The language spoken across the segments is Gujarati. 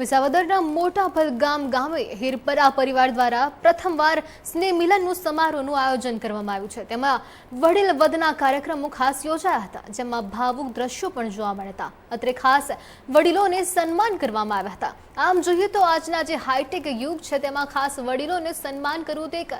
વિસાવદરના મોટા ભલગામ ગામે હિરપરા પરિવાર દ્વારા પ્રથમવાર સ્નેહ મિલનનું સમારોહનું આયોજન કરવામાં આવ્યું છે. તેમાં વડીલ વધના કાર્યક્રમો ખાસ યોજાયા હતા, જેમાં ભાવુક દ્રશ્યો પણ જોવા મળ્યા હતા. અત્રે ખાસ વડીલોને સન્માન કરવામાં આવ્યા હતા. આમ જોઈએ તો આજના જે હાઈટેક યુગ છે, તેમાં ખાસ વડીલોને સન્માન કરવું તે એક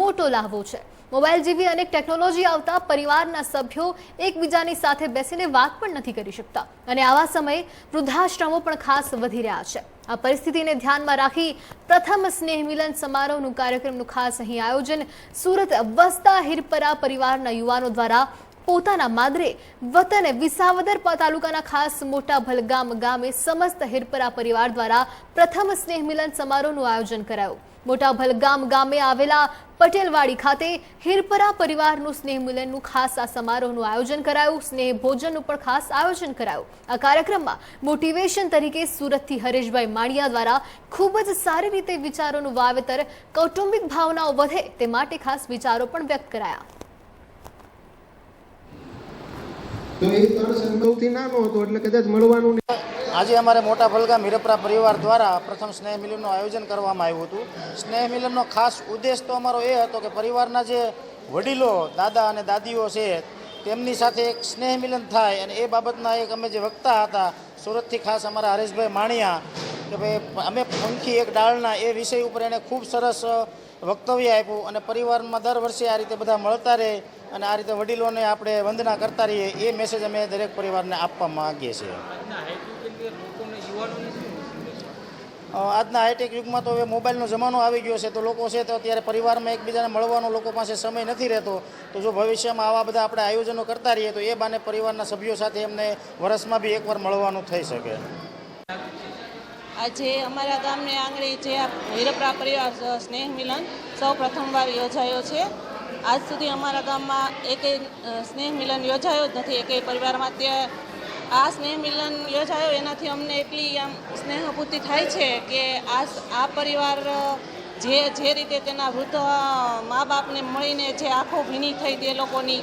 મોટો લાભો છે. મોબાઈલ જેવી અનેક ટેકનોલોજી આવતા પરિવારના સભ્યો એકબીજાની સાથે બેસીને વાત પણ નથી કરી શકતા. અને આવા સમયે વૃદ્ધાશ્રમો પણ ખાસ વધી રહ્યા છે. આ પરિસ્થિતિને ધ્યાનમાં રાખી પ્રથમ સ્નેહ મિલન સમારોહનું કાર્યક્રમનું ખાસ અહીં આયોજન સુરત વસતા હિરપરા પરિવારના યુવાનો દ્વારા પોતાના માદરે વતન વિસાવદર તાલુકાના ખાસ મોટા ભલગામ ગામે સમસ્ત હિરપરા પરિવાર દ્વારા પ્રથમ સ્નેહ મિલન સમારોહનું આયોજન કરાયું. મોટા ભલગામ ગામે આવેલા પટેલવાડી ખાતે હિરપરા પરિવારનું સ્નેહ મિલનનું ખાસ આ સમારોહનું આયોજન કરાયું. સ્નેહ ભોજનનું પણ ખાસ આયોજન કરાયું. આ કાર્યક્રમમાં મોટિવેશન તરીકે સુરતથી હરેશભાઈ માળિયા દ્વારા ખૂબ જ સારી રીતે વિચારોનું વાવેતર, કૌટુંબિક ભાવનાઓ વધે તે માટે ખાસ વિચારો પણ વ્યક્ત કરાયા. તો એ નાનો હતો એટલે કદાચ મળવાનું આજે અમારે મોટા ભલગા મીરપરા પરિવાર દ્વારા પ્રથમ સ્નેહ મિલનનું આયોજન કરવામાં આવ્યું હતું. સ્નેહ મિલનનો ખાસ ઉદ્દેશ તો અમારો એ હતો કે પરિવારના જે વડીલો, દાદા અને દાદીઓ છે, તેમની સાથે એક સ્નેહ મિલન થાય અને એ બાબતના એક અમે જે વક્તા હતા, સુરતથી ખાસ અમારા હરેશભાઈ માણિયા કે ભાઈ અમે પંખી એક ડાળના એ વિષય ઉપર એણે ખૂબ સરસ વક્તવ્ય આપ્યું અને પરિવારમાં દર વર્ષે આ રીતે બધા મળતા રહે અને આ રીતે વડીલોને આપણે વંદના કરતા રહીએ એ મેસેજ અમે દરેક પરિવારને આપવા માગીએ છીએ. આજના હાઈટેક યુગમાં તો હવે મોબાઈલનો જમાનો આવી ગયો છે તો લોકો છે તો અત્યારે પરિવારમાં એકબીજાને મળવાનો લોકો પાસે સમય નથી રહેતો. તો જો ભવિષ્યમાં આવા બધા આપણે આયોજનો કરતા રહીએ તો એ બાને પરિવારના સભ્યો સાથે એમને વર્ષમાં બી એકવાર મળવાનું થઈ શકે. આજે અમારા ગામને આંગણે જે આ હીરપરા પરિવાર સ્નેહ મિલન સૌ પ્રથમવાર યોજાયો છે. આજ સુધી અમારા ગામમાં એકેય સ્નેહ મિલન યોજાયો જ નથી. એકેય પરિવારમાં તે આ સ્નેહ મિલન યોજાયો એનાથી અમને એટલી આમ સ્નેહભૂતિ થાય છે કે આ આ પરિવાર જે જે રીતે તેના વૃદ્ધ મા બાપને મળીને જે આંખો ભીની થઈ તે લોકોની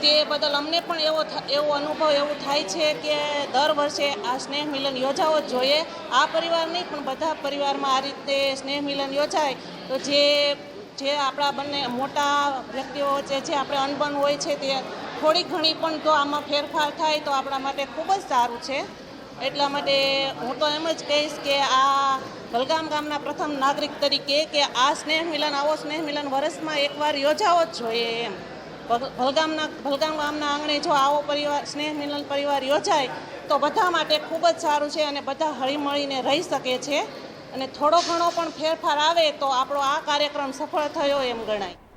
તે બદલ અમને પણ એવો એવો અનુભવ એવું થાય છે કે દર વર્ષે આ સ્નેહ મિલન યોજાવો જ જોઈએ. આ પરિવાર નહીં, પણ બધા પરિવારમાં આ રીતે સ્નેહ મિલન યોજાય. તો જે જે આપણા બંને મોટા વ્યક્તિઓ વચ્ચે જે આપણે અનબન હોય છે તે થોડી ઘણી પણ તો આમાં ફેરફાર થાય તો આપણા માટે ખૂબ જ સારું છે. એટલા માટે હું તો એમ જ કહીશ કે આ વલગામ ગામના પ્રથમ નાગરિક તરીકે કે આ સ્નેહ મિલન, આવો સ્નેહ મિલન વર્ષમાં એકવાર યોજાવો જ જોઈએ એમ. ભલગામના ભલગામ ગામના આંગણે જો આવો પરિવાર સ્નેહ મિલન પરિવાર યોજાય, તો બધા માટે ખૂબ જ સારું છે અને બધા હળીમળીને રહી શકે છે. અને થોડો ઘણો પણ ફેરફાર આવે તો આપણો આ કાર્યક્રમ સફળ થયો એમ ગણાય.